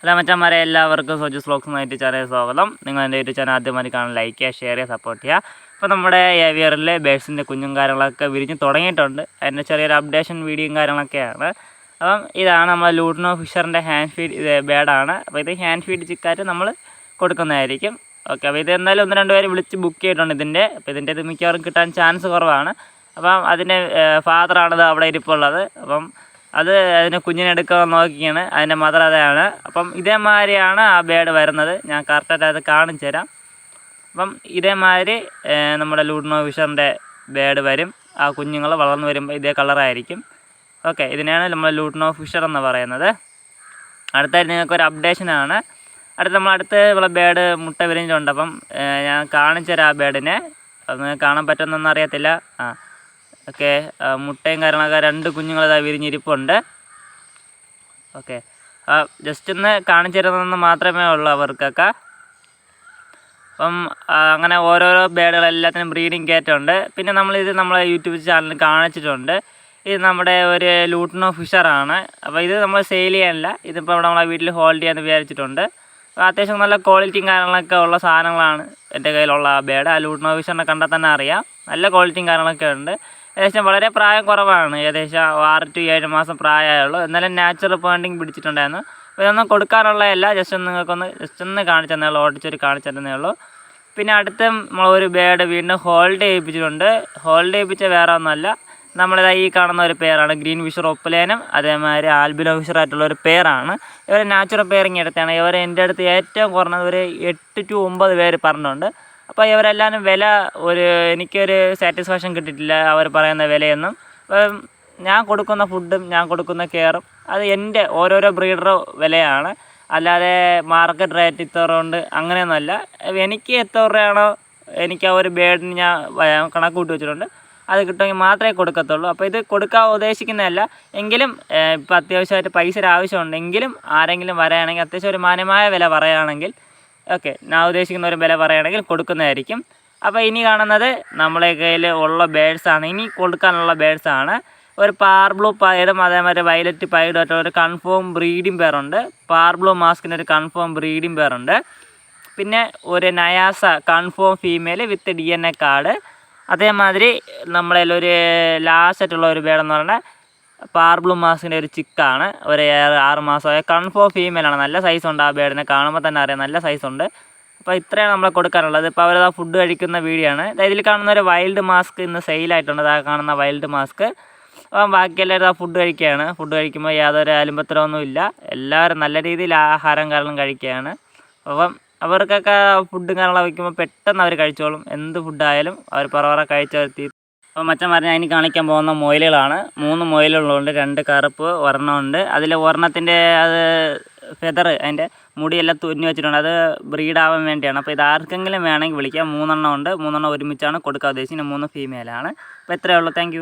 Hello മച്ചന്മാരെ എല്ലാവർക്കും Soju സ്ലോക്സ് night channel സ്വാഗതം. നിങ്ങൾ എന്റെ യൂട്യൂബ് ചാനൽ ആദ്യമായി കാണാൻ ലൈക്ക് ചെയ്യുക ഷെയർ ചെയ്യുക സപ്പോർട്ട് ചെയ്യുക. അപ്പോൾ നമ്മുടെ ഏവിയറിലെ ബേഡ്സിന്റെ കുഞ്ഞും കാര്യങ്ങളൊക്കെ വിരിഞ്ഞ് തുടങ്ങിയിട്ടുണ്ട്. അതിന്റെ ചെറിയൊരു അപ്ഡേഷൻ വീഡിയോയും കാര്യങ്ങളൊക്കെയാണ്. അപ്പം ഇതാണ് നമ്മൾ ലൂട്ടിനോ ഫിഷറിന്റെ ഹാൻഡ് ഫീഡ് ഇത് ബേഡാണ് അപ്പോൾ ഇത് ഹാൻഡ് ഫീഡ് ചിക്കാറ്റ് നമ്മൾ കൊടുക്കുന്നതായിരിക്കും. ഓക്കെ അപ്പോൾ ഇത് എന്തായാലും ഒന്ന് രണ്ട് പേര് വിളിച്ച് ബുക്ക് ചെയ്തിട്ടുണ്ട് ഇതിന്റെ അപ്പോൾ ഇതിന്റെ ഇത് മിക്കവാറും കിട്ടാൻ ചാൻസ് കുറവാണ്. അപ്പം അതിന്റെ ഫാദറാണിത് അവിടെ ഇരിപ്പുള്ളത്. അപ്പം അത് അതിന് കുഞ്ഞിനെ എടുക്കാൻ നോക്കിയാണ്. അതിന്റെ മദർ അതാണ്. അപ്പം ഇതേമാതിരിയാണ് ആ ബേഡ് വരുന്നത്. ഞാൻ കറക്റ്റായിട്ട് അത് കാണിച്ചു തരാം. അപ്പം ഇതേമാതിരി നമ്മുടെ ലൂഡ്നോ വിഷറിന്റെ ബേഡ് വരും. ആ കുഞ്ഞുങ്ങൾ വളർന്നു വരുമ്പോൾ ഇതേ കളറായിരിക്കും ഓക്കെ ഇതിനെയാണ് നമ്മൾ ലൂഡ്നോ ഫിഷർ എന്ന് പറയുന്നത്. അടുത്തായിട്ട് നിങ്ങൾക്കൊരു അപ്ഡേഷനാണ് അടുത്ത നമ്മൾ അടുത്ത് ഇവിടെ ബേഡ് മുട്ട വിരിഞ്ഞിട്ടുണ്ട്. അപ്പം ഞാൻ കാണിച്ചു തരാം ആ ബേഡിനെ അത് കാണാൻ പറ്റുമെന്നൊന്നും അറിയത്തില്ല. ആ. ഓക്കെ മുട്ടയും കാര്യങ്ങളൊക്കെ രണ്ട് കുഞ്ഞുങ്ങളതായി വിരിഞ്ഞിരിപ്പുണ്ട്. ഓക്കെ ജസ്റ്റ് ഒന്ന് കാണിച്ചു തരുന്നതെന്ന് മാത്രമേ ഉള്ളൂ അവർക്കൊക്കെ. അപ്പം അങ്ങനെ ഓരോരോ ബേഡുകളെല്ലാത്തിനും ബ്രീഡിങ് കയറ്റമുണ്ട്. പിന്നെ നമ്മളിത് നമ്മളെ യൂട്യൂബ് ചാനലിൽ കാണിച്ചിട്ടുണ്ട്. ഇത് നമ്മുടെ ഒരു ലൂട്ടിനോ ഫിഷറാണ്. അപ്പോൾ ഇത് നമ്മൾ സെയിൽ ചെയ്യാനില്ല. ഇതിപ്പോൾ നമ്മളെ വീട്ടിൽ ഹോൾഡ് ചെയ്യാമെന്ന് വിചാരിച്ചിട്ടുണ്ട്. അത്യാവശ്യം നല്ല ക്വാളിറ്റിയും കാര്യങ്ങളൊക്കെ ഉള്ള സാധനങ്ങളാണ് എന്റെ കയ്യിലുള്ള. ബേഡ് ആ ഫിഷറിനെ കണ്ടാൽ തന്നെ അറിയാം. നല്ല ക്വാളിറ്റിയും കാര്യങ്ങളൊക്കെ ഉണ്ട്. ഏകദേശം വളരെ പ്രായം കുറവാണ്. ഏകദേശം ആറ് ടു ഏഴ് മാസം പ്രായമായുള്ളൂ. എന്നാലും നാച്ചുറൽ പോയിന്റിങ് പിടിച്ചിട്ടുണ്ടായിരുന്നു. അപ്പോൾ ഇതൊന്നും കൊടുക്കാനുള്ളതല്ല ജസ്റ്റ് ഒന്ന് നിങ്ങൾക്കൊന്ന് ജസ്റ്റ് ഒന്ന് കാണിച്ചു തന്നേ ഉള്ളൂ. ഓടിച്ചൊരു കാണിച്ചു തന്നേ ഉള്ളൂ. പിന്നെ അടുത്ത നമ്മളൊരു ബേഡ് വീണ്ടും ഹോൾഡ് ചെയ്യിപ്പിച്ചിട്ടുണ്ട്. ഹോൾഡ് ചെയ്യിപ്പിച്ച വേറെ ഒന്നുമല്ല. നമ്മളിതാ ഈ കാണുന്ന ഒരു പേരാണ് ഗ്രീൻ ഫിഷർ ഒപ്പലേനും അതേമാതിരി ആൽബിനോ ഫിഷർ ആയിട്ടുള്ള ഒരു പേരാണ്. ഇവർ നാച്ചുറൽ പെയറിങ് എടുത്താണ്. ഇവർ എന്റെ അടുത്ത് ഏറ്റവും കുറഞ്ഞത് ഒരു എട്ട് ടു ഒമ്പത് പേര് പറഞ്ഞിട്ടുണ്ട്. അപ്പോൾ ഇവരെല്ലാവരും വില ഒരു എനിക്കൊരു സാറ്റിസ്ഫാക്ഷൻ കിട്ടിയിട്ടില്ല അവർ പറയുന്ന വിലയൊന്നും. അപ്പം ഞാൻ കൊടുക്കുന്ന ഫുഡും ഞാൻ കൊടുക്കുന്ന കെയറും അത് എന്റെ ഓരോരോ ബ്രീഡറോ വിലയാണ്. അല്ലാതെ മാർക്കറ്റ് റേറ്റ് ഇത്ര ഉണ്ട് അങ്ങനെയൊന്നുമല്ല. എനിക്ക് എത്ര രൂപയാണോ എനിക്ക് ആ ഒരു ബേഡിന് ഞാൻ കണക്ക് കൂട്ടി വെച്ചിട്ടുണ്ട്. അത് കിട്ടുമെങ്കിൽ മാത്രമേ കൊടുക്കത്തുള്ളൂ. അപ്പോൾ ഇത് കൊടുക്കാൻ ഉദ്ദേശിക്കുന്നതല്ല. എങ്കിലും ഇപ്പോൾ അത്യാവശ്യമായിട്ട് പൈസയുടെ ആവശ്യമുണ്ടെങ്കിലും ആരെങ്കിലും വരാണെങ്കിൽ അത്യാവശ്യം ഒരു മാന്യമായ വില പറയുകയാണെങ്കിൽ ഓക്കെ ഞാൻ ഉദ്ദേശിക്കുന്ന ഒരു വില പറയുകയാണെങ്കിൽ കൊടുക്കുന്നതായിരിക്കും. അപ്പോൾ ഇനി കാണുന്നത് നമ്മളെ കയ്യിൽ ഉള്ള ബേഡ്സാണ് ഇനി കൊടുക്കാനുള്ള ബേഡ്സാണ് ഒരു പാർ ബ്ലൂ പൈഡും അതേമാതിരി വയലറ്റ് പയറും ആയിട്ട് ഒരു കൺഫേം ബ്രീഡിംഗ് പേറുണ്ട് പാർ ബ്ലൂ മാസ്കിന് ഒരു കൺഫേം ബ്രീഡിംഗ് പേറുണ്ട് പിന്നെ ഒരു നയാസ confirm female with D N A card അതേമാതിരി നമ്മളതിൽ ഒരു ലാസ്റ്റായിട്ടുള്ള ഒരു ബേഡെന്ന് പറഞ്ഞാൽ പാർബ്ലൂ മാസിന്റെ ഒരു ചിക്കാണ്. ഒരു ആറ് മാസമായ കൺഫോ ഫീമെയിലാണ്. നല്ല സൈസ് ഉണ്ട് ആ ബേഡിനെ കാണുമ്പോൾ തന്നെ അറിയാം. നല്ല സൈസ് ഉണ്ട് അപ്പോൾ ഇത്രയാണ് നമ്മളെ കൊടുക്കാനുള്ളത്. ഇപ്പോൾ അവരത് ഫുഡ് കഴിക്കുന്ന വീഡിയോ ആണ്. ഇതിൽ കാണുന്ന ഒരു വൈൽഡ് മാസ്ക് ഇന്ന് സെയിലായിട്ടുണ്ട് ആ കാണുന്ന വൈൽഡ് മാസ്ക് അപ്പം ബാക്കി എല്ലാവരും ആ ഫുഡ് കഴിക്കുകയാണ്. ഫുഡ് കഴിക്കുമ്പോൾ യാതൊരു അലുമ്പത്തരമൊന്നും ഇല്ല എല്ലാവരും നല്ല രീതിയിൽ ആഹാരം കാരണം കഴിക്കുകയാണ്. അപ്പം അവർക്കൊക്കെ ഫുഡും കാര്യങ്ങളൊക്കെ വയ്ക്കുമ്പോൾ പെട്ടെന്ന് അവർ കഴിച്ചോളും. എന്ത് ഫുഡായാലും അവർ പറവറ കഴിച്ചെത്തി അപ്പോൾ മച്ചൻ പറഞ്ഞാൽ അതിന് കാണിക്കാൻ പോകുന്ന മൊയിലുകളാണ്. മൂന്ന് മൊയിലുകളുണ്ട് രണ്ട് കറുപ്പ് ഒരെണ്ണമുണ്ട് അതിൽ ഒരെണ്ണത്തിന്റെ അത് ഫെദർ അതിന്റെ മുടിയെല്ലാം തുന്നി വെച്ചിട്ടുണ്ട്. അത് ബ്രീഡാവാൻ വേണ്ടിയാണ്. അപ്പോൾ ഇത് ആർക്കെങ്കിലും വേണമെങ്കിൽ വിളിക്കാം. മൂന്നെണ്ണം ഉണ്ട്. മൂന്നെണ്ണം ഒരുമിച്ചാണ് കൊടുക്കാൻ ഉദ്ദേശിക്കുന്നത്. മൂന്ന് ഫീമെയിലാണ് അപ്പോൾ എത്രയേ ഉള്ളൂ. താങ്ക്